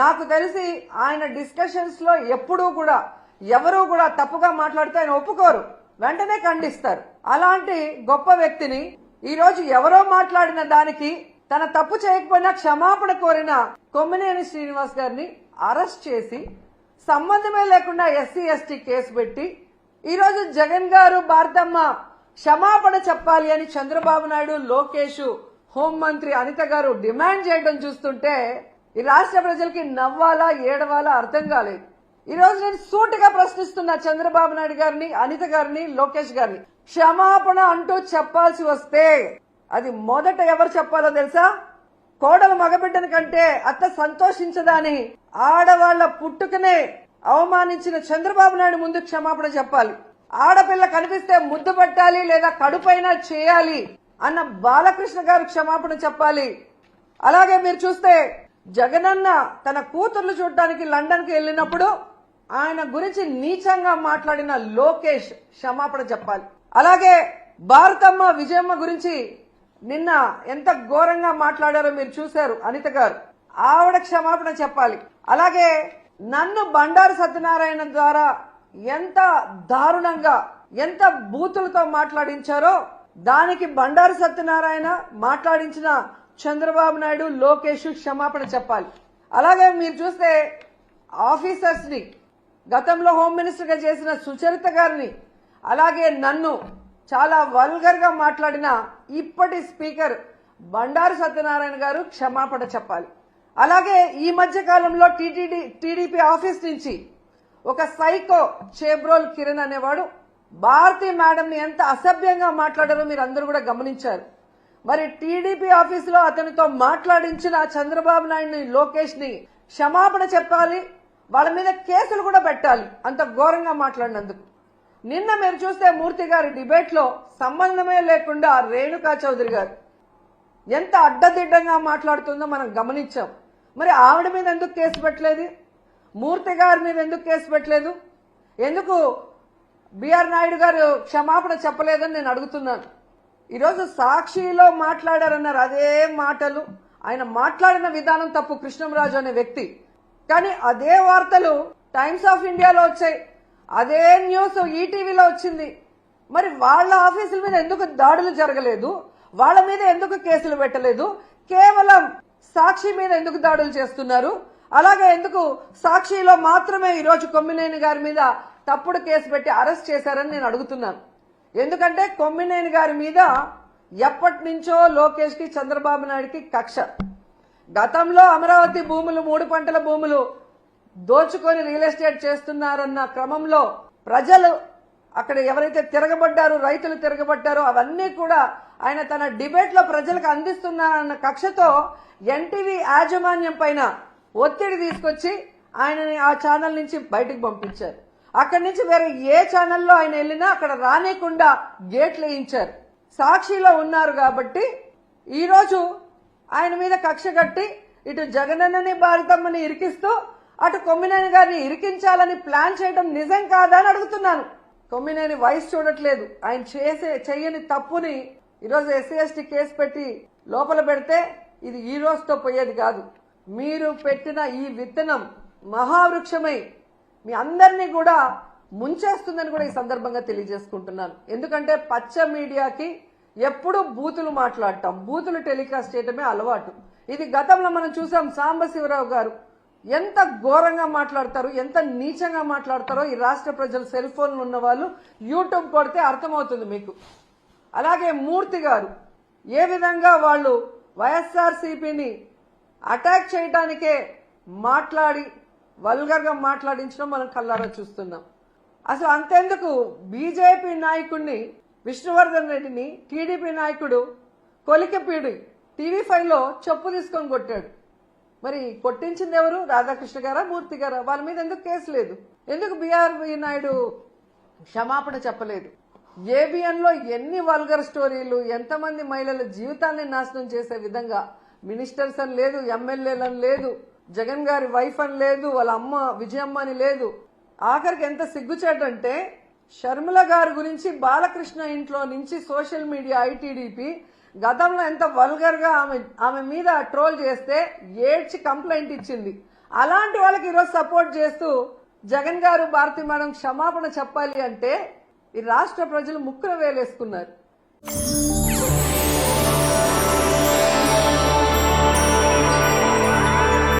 నాకు తెలిసి ఆయన డిస్కషన్స్లో ఎప్పుడూ కూడా ఎవరూ కూడా తప్పుగా మాట్లాడితే ఆయన ఒప్పుకోరు. వెంటనే ఖండిస్తారు. అలాంటి గొప్ప వ్యక్తిని ఈ రోజు ఎవరో మాట్లాడిన దానికి తన తప్పు చేయకపోయినా క్షమాపణ కోరిన కొమ్మినేని శ్రీనివాస్ గారిని అరెస్ట్ చేసి సంబంధమే లేకుండా ఎస్సీ ఎస్టీ కేసు పెట్టి ఈ రోజు జగన్ గారు భారతమ్మ క్షమాపణ చెప్పాలి అని చంద్రబాబు నాయుడు లోకేష్ హోంమంత్రి అనిత గారు డిమాండ్ చేయడం చూస్తుంటే ఈ రాష్ట్ర ప్రజలకి నవ్వాలా ఏడవాలా అర్థం కాలేదు. ఈ రోజు నేను సూటిగా ప్రశ్నిస్తున్నా చంద్రబాబు నాయుడు గారిని అనిత గారిని లోకేష్ గారిని. క్షమాపణ అంటూ చెప్పాల్సి వస్తే అది మొదట ఎవరు చెప్పాలో తెలుసా? కోడలు మగబిడ్డని కంటే అత్త సంతోషించదా ఆడవాళ్ళ పుట్టుకనే అవమానించిన చంద్రబాబు నాయుడు ముందు క్షమాపణ చెప్పాలి. ఆడపిల్ల కనిపిస్తే ముద్దు పెట్టాలి లేదా కడుపైనా చేయాలి అన్న బాలకృష్ణ గారు క్షమాపణ చెప్పాలి. అలాగే మీరు చూస్తే జగనన్న తన కూతుర్లు చూడటానికి లండన్కి వెళ్ళినప్పుడు ఆయన గురించి నీచంగా మాట్లాడిన లోకేష్ క్షమాపణ చెప్పాలి. అలాగే భారతమ్మ విజయమ్మ గురించి నిన్న ఎంత ఘోరంగా మాట్లాడారో మీరు చూశారు అనిత గారు. ఆవిడ క్షమాపణ చెప్పాలి. అలాగే నన్ను బండారు సత్యనారాయణ ద్వారా ఎంత దారుణంగా ఎంత బూతులతో మాట్లాడించారో దానికి బండారు సత్యనారాయణ మాట్లాడించిన చంద్రబాబు నాయుడు లోకేష్ క్షమాపణ చెప్పాలి. అలాగే మీరు చూస్తే ఆఫీసర్స్ని గతంలో హోమ్ మినిస్టర్గా చేసిన సుచరిత గారిని అలాగే నన్ను చాలా వల్గర్గా మాట్లాడిన ఇప్పటి స్పీకర్ బండారు సత్యనారాయణ గారు క్షమాపణ చెప్పాలి. అలాగే ఈ మధ్య కాలంలో టీటీడీ టీడీపీ ఆఫీస్ నుంచి ఒక సైకో చేబ్రోల్ కిరణ్ అనేవాడు భారతి మేడం ఎంత అసభ్యంగా మాట్లాడారో మీరు అందరూ కూడా గమనించారు. మరి టీడీపీ ఆఫీసులో అతనితో మాట్లాడించిన చంద్రబాబు నాయుడిని లోకేష్ని క్షమాపణ చెప్పాలి వాళ్ళ మీద కేసులు కూడా పెట్టాలి అంత ఘోరంగా మాట్లాడినందుకు. నిన్న మీరు చూస్తే మూర్తి గారి డిబేట్లో సంబంధమే లేకుండా రేణుకా చౌదరి గారు ఎంత అడ్డదిడ్డంగా మాట్లాడుతుందో మనం గమనించాం. మరి ఆవిడ మీద ఎందుకు కేసు పెట్టలేదు? మూర్తి గారి మీద ఎందుకు కేసు పెట్టలేదు? ఎందుకు బిఆర్ నాయుడు గారు క్షమాపణ చెప్పలేదని నేను అడుగుతున్నాను. ఈరోజు సాక్షిలో మాట్లాడారన్నారు అదే మాటలు ఆయన మాట్లాడిన విధానం తప్పు కృష్ణంరాజు అనే వ్యక్తి. కానీ అదే వార్తలు టైమ్స్ ఆఫ్ ఇండియాలో వచ్చాయి. అదే న్యూస్ ఈటీవీలో వచ్చింది. మరి వాళ్ళ ఆఫీసుల మీద ఎందుకు దాడులు జరగలేదు? వాళ్ళ మీద ఎందుకు కేసులు పెట్టలేదు? కేవలం సాక్షి మీద ఎందుకు దాడులు చేస్తున్నారు? అలాగే ఎందుకు సాక్షిలో మాత్రమే ఈరోజు కొమ్మినేని గారి మీద తప్పుడు కేసు పెట్టి అరెస్ట్ చేశారని నేను అడుగుతున్నాను. ఎందుకంటే కొమ్మినేని గారి మీద ఎప్పటి నుంచో లోకేష్కి చంద్రబాబు నాయుడుకి కక్ష. గతంలో అమరావతి భూములు మూడు పంటల భూములు దోచుకొని రియల్ ఎస్టేట్ చేస్తున్నారన్న క్రమంలో ప్రజలు అక్కడ ఎవరైతే తిరగబడ్డారో రైతులు తిరగబడ్డారో అవన్నీ కూడా ఆయన తన డిబేట్లో ప్రజలకు అందిస్తున్నారన్న కక్షతో ఎన్టీవీ యాజమాన్యం పైన ఒత్తిడి తీసుకొచ్చి ఆయనని ఆ ఛానల్ నుంచి బయటకు పంపించారు. అక్కడి నుంచి వేరే ఏ ఛానల్లో ఆయన వెళ్ళినా అక్కడ రానేకుండా గేట్లు వేయించారు. సాక్షిలో ఉన్నారు కాబట్టి ఈరోజు ఆయన మీద కక్ష కట్టి ఇటు జగనన్నని భారతమ్మని ఇరికిస్తూ అటు కొమ్మినేని గారిని ఇరికించాలని ప్లాన్ చేయడం నిజం కాదా అని అడుగుతున్నాను. కొమ్మినేని వయసు చూడట్లేదు. ఆయన చేసే చెయ్యని తప్పుని ఈరోజు ఎస్సీ ఎస్టీ కేసు పెట్టి లోపల పెడితే ఇది ఈ రోజుతో పోయేది కాదు. మీరు పెట్టిన ఈ విత్తనం మహావృక్షమై మీ అందరినీ కూడా ముంచేస్తుందని కూడా ఈ సందర్భంగా తెలియజేసుకుంటున్నాను. ఎందుకంటే పచ్చ మీడియాకి ఎప్పుడూ బూతులు మాట్లాడటం బూతులు టెలికాస్ట్ చేయటమే అలవాటు. ఇది గతంలో మనం చూసాం సాంబశివరావు గారు ఎంత ఘోరంగా మాట్లాడతారు ఎంత నీచంగా మాట్లాడతారో ఈ రాష్ట్ర ప్రజలు సెల్ ఫోన్లు ఉన్న వాళ్ళు యూట్యూబ్ కొడితే అర్థమవుతుంది మీకు. అలాగే మూర్తి గారు ఏ విధంగా వాళ్ళు వైఎస్ఆర్సీపీని అటాక్ చేయడానికే మాట్లాడి వల్గర్గా మాట్లాడించడం మనం కల్లారా చూస్తున్నాం. అసలు అంతెందుకు? బీజేపీ నాయకుడిని విష్ణువర్ధన్ రెడ్డిని టీడీపీ నాయకుడు కొలికపీడి టీవీ ఫైవ్లో చెప్పు తీసుకొని కొట్టాడు. మరి కొట్టించింది ఎవరు? రాధాకృష్ణ గారా మూర్తి గారా? వాళ్ళ మీద ఎందుకు కేసు లేదు? ఎందుకు బీఆర్వి నాయుడు క్షమాపణ చెప్పలేదు? ఏబిఎన్లో ఎన్ని వల్గర్ స్టోరీలు ఎంతమంది మహిళల జీవితాన్ని నాశనం చేసే విధంగా మినిస్టర్స్ అని లేదు ఎమ్మెల్యేలను లేదు జగన్ గారి వైఫ్ అని లేదు వాళ్ళ అమ్మ విజయమ్మ అని లేదు. ఆఖరికి ఎంత సిగ్గుచేటంటే షర్మిల గారి గురించి బాలకృష్ణ ఇంట్లో నుంచి సోషల్ మీడియా ఐటీడీపీ గతంలో ఎంత వల్గర్గా ఆమె ఆమె మీద ట్రోల్ చేస్తే ఏడ్చి కంప్లైంట్ ఇచ్చింది. అలాంటి వాళ్ళకి ఈరోజు సపోర్ట్ చేస్తూ జగన్ గారు భారతి మేడం క్షమాపణ చెప్పాలి అంటే ఈ రాష్ట్ర ప్రజలు ముక్కున వేలేసుకున్నారు.